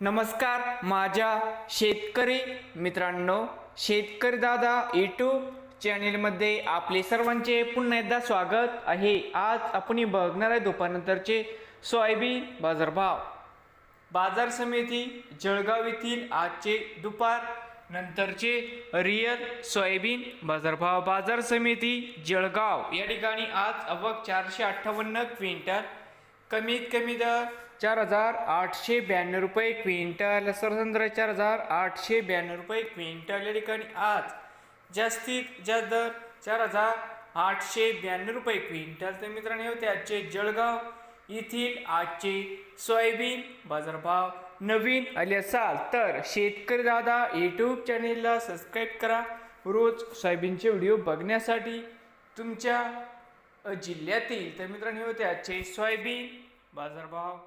नमस्कार माझ्या शेतकरी मित्रांनो शेतकरी दादा यूट्यूब चॅनेलमध्ये आपले सर्वांचे पुन्हा एकदा स्वागत आहे. आज आपण बघणार आहे दुपारनंतरचे सोयाबीन बाजारभाव. बाजार समिती जळगाव येथील आजचे दुपार नंतरचे रिअल सोयाबीन बाजारभाव. बाजार समिती जळगाव. या ठिकाणी आज अवघ चारशे अठ्ठावन्न क्विंटल कमीत कमी दर. चार हजार आठशे ब्याण्णव रुपये क्विंटल. सरसंद्र चार हजार आठशे ब्याण्णव रुपये क्विंटल. या ठिकाणी आज जास्तीत जास्त दर चार हजार आठशे ब्याण्णव रुपये क्विंटल. तर मित्रांनो हे होते आजचे जळगाव येथील आजचे सोयाबीन बाजारभाव. नवीन आले असाल तर शेतकरी दादा यूट्यूब चॅनेलला सबस्क्राईब करा. रोज सोयाबीनचे व्हिडिओ बघण्यासाठी तुमच्या जिल्ह्यातील तर मित्रांनो हे होते आजचे सोयाबीन बाजारभाव